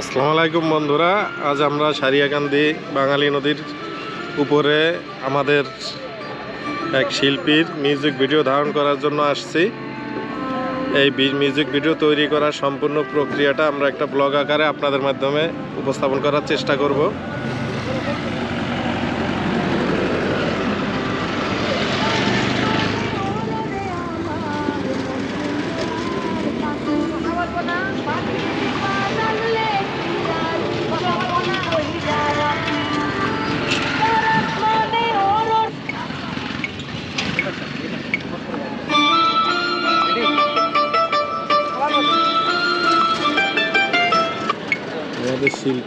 আসসালামু আলাইকুম বন্ধুরা। আজ আমরা সারিয়াকান্দি বাঙালি নদীর উপরে আমাদের এক শিল্পীর মিউজিক ভিডিও ধারণ করার জন্য আসছি। এই মিউজিক ভিডিও তৈরি করার সম্পূর্ণ প্রক্রিয়াটা আমরা একটা ব্লগ আকারে আপনাদের মাধ্যমে উপস্থাপন করার চেষ্টা করব। আমাদের শিল্পী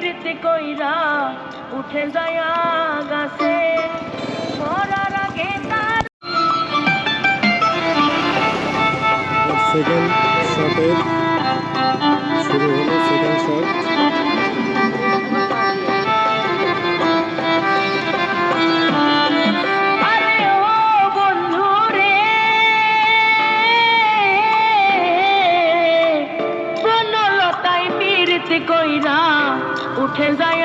বীরতে কইরা উঠে যায় গাছে মরার আগে তার সেকেন্ড শটের শুরু হলো সেকেন্ড শট কইরা উঠে যায়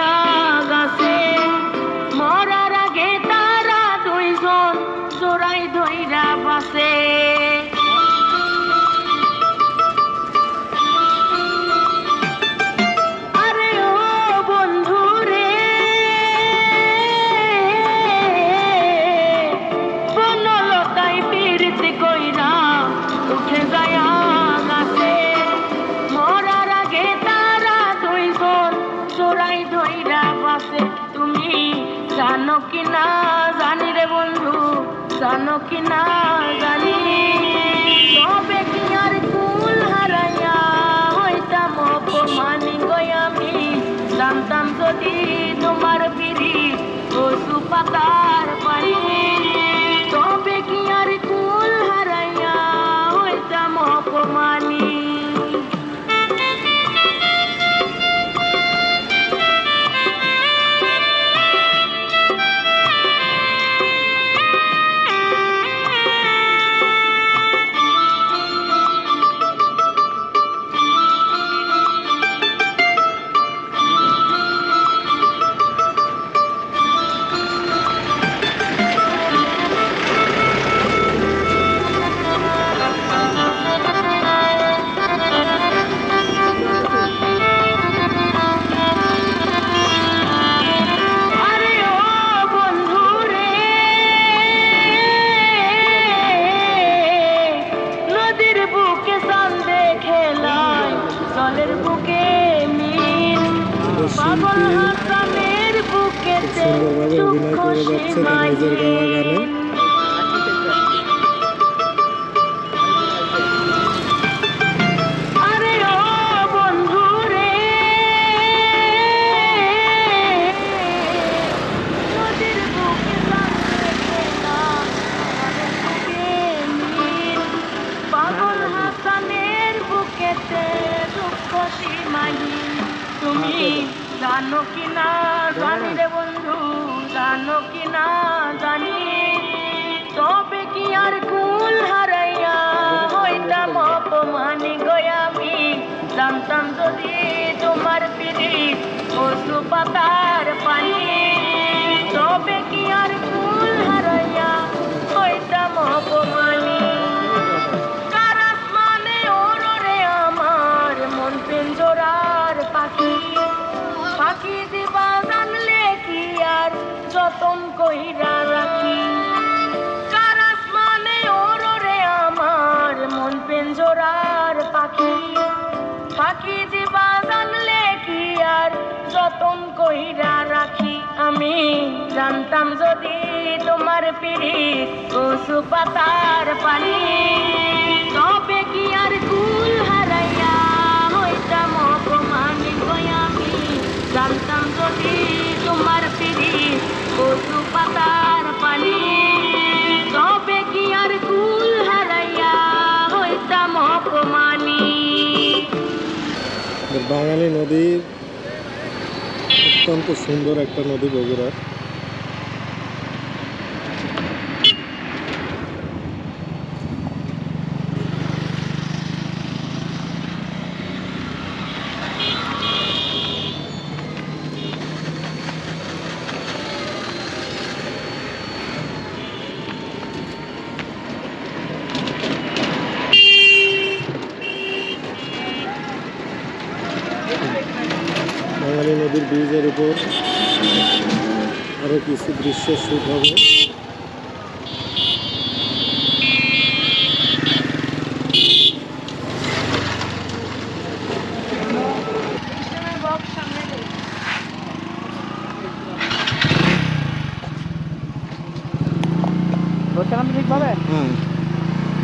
কি না জানি রে বন্ধু, জানো কি না জানি। তবে কি আর কুল হারাইয়া হইতাম অপমানি গই আমি? জানতাম যদি তোমার পিড়ি পশু পাতার সুন্দরভাবে অভিনয় করে যাচ্ছে তার নিজের গাওয়া গানে। হাসানের বুকেতে দুঃখ সীমাহীন। তুমি জানো কি না, জানি রে বন্ধু, জানো কি না, জানি। তবে কি আর কুল হারাইয়া হইতাম অপমানি গয়ামি জানতাম যদি তোমার পিড়ি পশু পাতার পানি। তবে কি আর কুল হারাইয়া হইতাম অপমানি কইরা রাখি আমি, জানতাম যদি তোমার পিড়ি কচু পাতার পানি। তবে কি আর কুল হারাইয়া হইতাম অপমানি কই আমি? জানতাম যদি তোমার পিড়ি কচু পাতার পানি। তবে কি আর কুল হারাইয়া হইতাম অপমানি? বাঙালি নদীর অত্যন্ত সুন্দর একটা নদী বগুড়া বাঙালি নদীর ব্রিজের উপর আরও কিছু দৃশ্য শুট হবে। হ্যাঁ।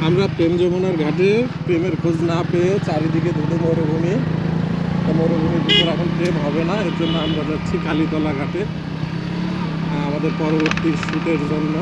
আমরা প্রেম যমুনার ঘাটে প্রেমের খোঁজ না পেয়ে চারিদিকে ধুধু মরুভূমি। তা মরুভূমির ভিতর এখন প্রেম হবে না, এর জন্য আমরা যাচ্ছি কালীতলা ঘাটে আমাদের পরবর্তী শ্যুটের জন্য।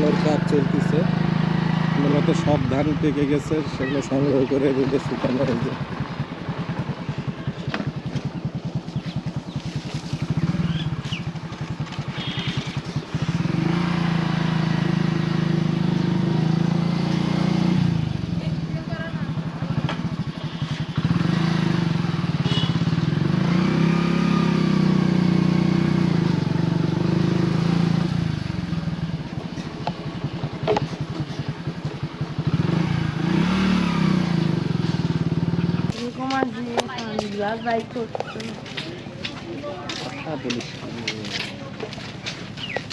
শুকানোর কাজ চলতেছে। মূলত সব ধান পেকে গেছে সেগুলো সংগ্রহ করে রোদে শুকানো হয়েছে।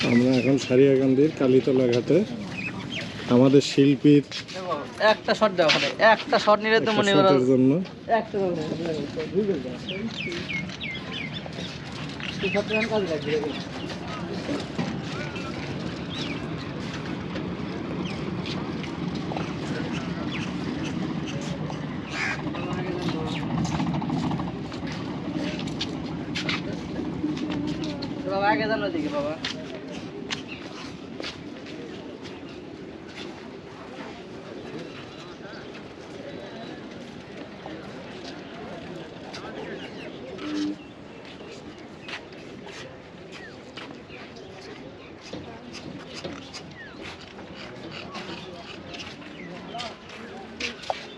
আমরা এখন সারিয়াকান্দির কালীতলা ঘাটে। আমাদের শিল্পীর একটা শট দাও ওখানে একটা শট নিলে তো মনে করো জন্য। একটা লাগবে বাবা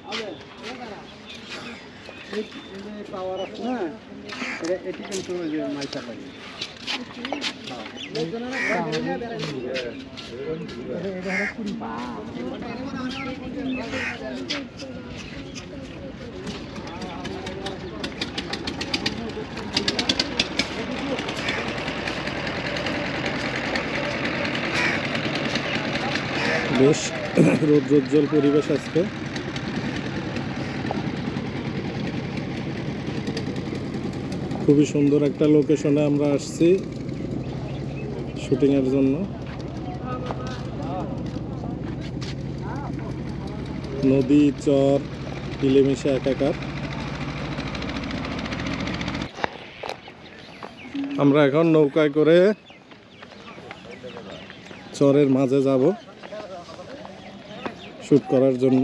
আগে জানো দিকে বাবা পাওয়ার আছে না এটি কিন্তু ওই যে মাইকা লাগে বেশ রৌদ্রোজ্জ্বল পরিবেশ আজকে। খুবই সুন্দর একটা লোকেশনে আমরা আসছি শুটিংয়ের জন্য। নদী, চর মিলেমিশে একাকার। আমরা এখন নৌকায় করে চরের মাঝে যাব শ্যুট করার জন্য।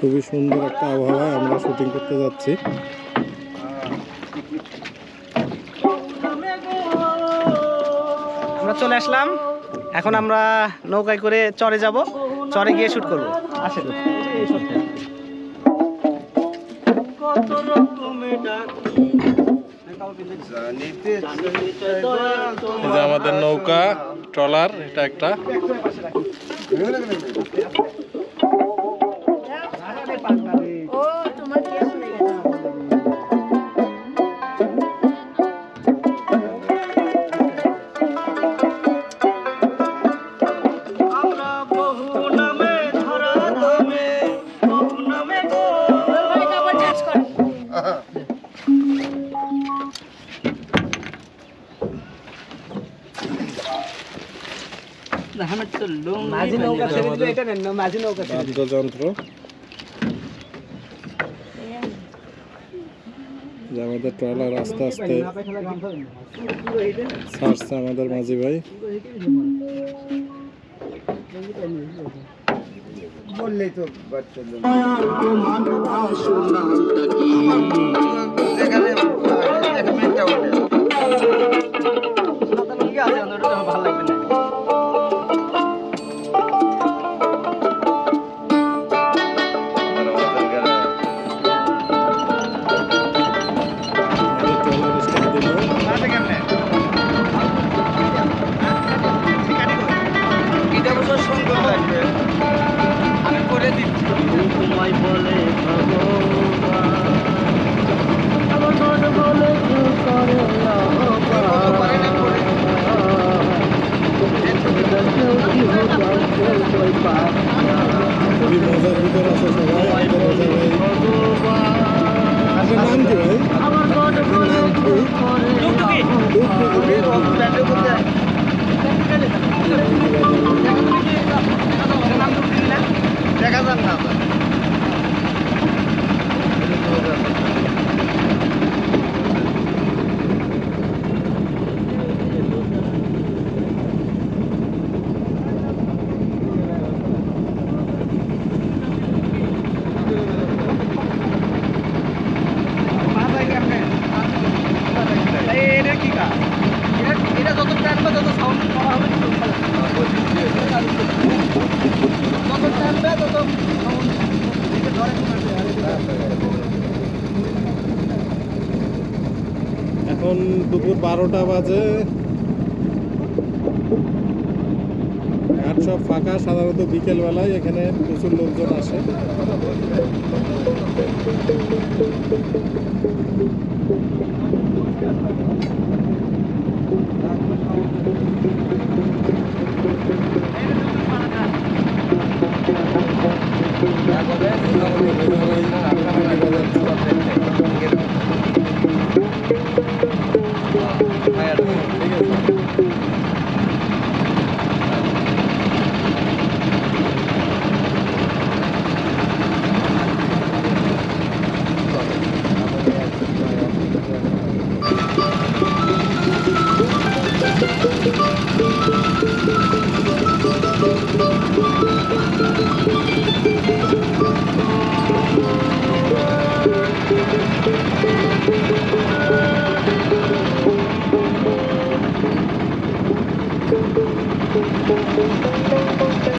খুবই সুন্দর একটা আবহাওয়ায় আমরা শুটিং করতে যাচ্ছি। আমরা চলে আসলাম। এখন আমরা নৌকায় করে চরে যাব। চরে গিয়ে শুট করব। আসেন। এই আমাদের নৌকা ট্রলার এটা একটা। বাদ্যযন্ত্র। যে আমাদের ট্রলার আস্তে আস্তে ছাড়ছে আমাদের মাঝি ভাই। বললেই তো সাঁতার তোমায় বলে খুবই বারোটা বাজে। ঘাট সব ফাঁকা সাধারণত বিকেলবেলায় এখানে প্রচুর লোকজন আসে।